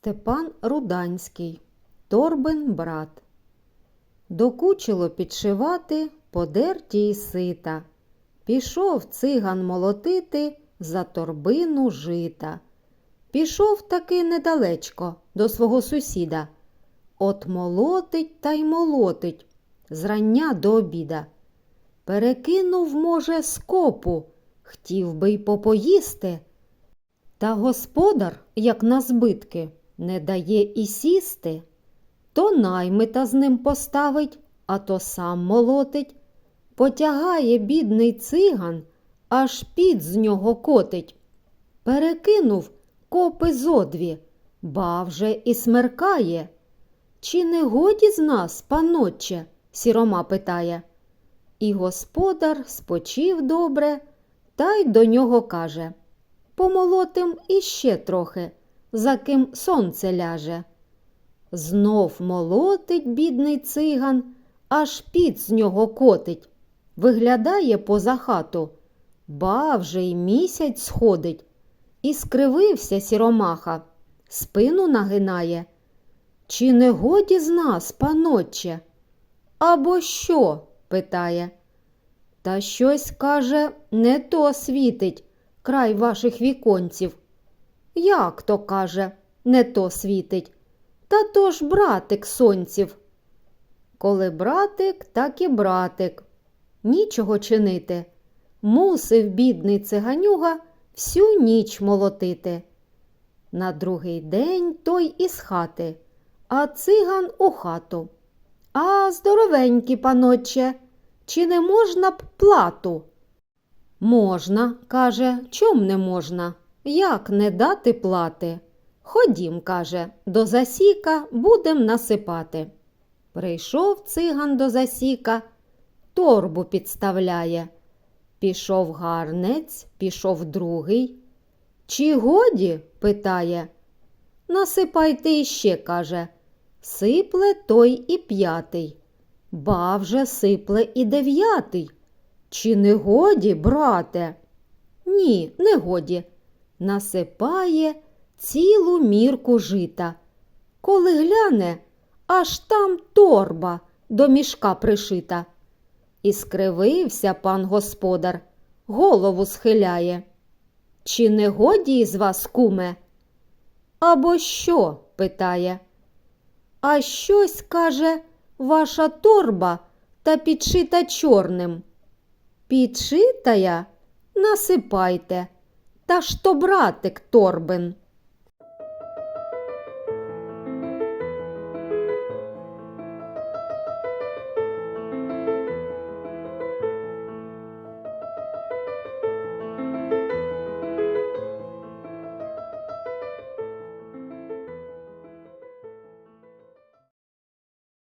Степан Руданський, Торбин брат. Докучило підшивати подерті й сита. Пішов циган молотити за торбину жита. Пішов таки недалечко до свого сусіда. От молотить та й молотить зрання до обіда. Перекинув, може, скопу, хотів би й попоїсти. Та господар, як на збитки, не дає і сісти. То наймита з ним поставить, а то сам молотить. Потягає бідний циган, аж під з нього котить. Перекинув копи зодві, ба вже і смеркає. Чи не годі з нас, панотче? сірома питає. І господар спочив добре, та й до нього каже Помолотим іще трохи, за ким сонце ляже. Знов молотить бідний циган, аж під з нього котить. Виглядає поза хату, ба вже й місяць сходить. І скривився сіромаха, спину нагинає. Чи не годі з нас, панотче? Або що? питає. Та щось, каже, не то світить край ваших віконців. Як то, каже, не то світить? Та то ж братик сонців. Коли братик, так і братик. Нічого чинити. Мусив бідний циганюга всю ніч молотити. На другий день той із хати, а циган у хату. А здоровенькі, паноче, чи не можна б плату? Можна, каже, чом не можна? Як не дати плати? Ходім, каже, до засіка будем насипати. Прийшов циган до засіка, торбу підставляє. Пішов гарнець, пішов другий. Чи годі? питає. Насипайте іще, каже. Сипле той і п'ятий. Ба вже сипле і дев'ятий. Чи не годі, брате? Ні, не годі. Насипає цілу мірку жита. Коли гляне, аж там торба до мішка пришита. І скривився пан господар, голову схиляє. Чи не годі із вас, куме? Або що? питає. А щось, каже, ваша торба та підшита чорним. Підшитая? Насипайте. Та ж братик торбин.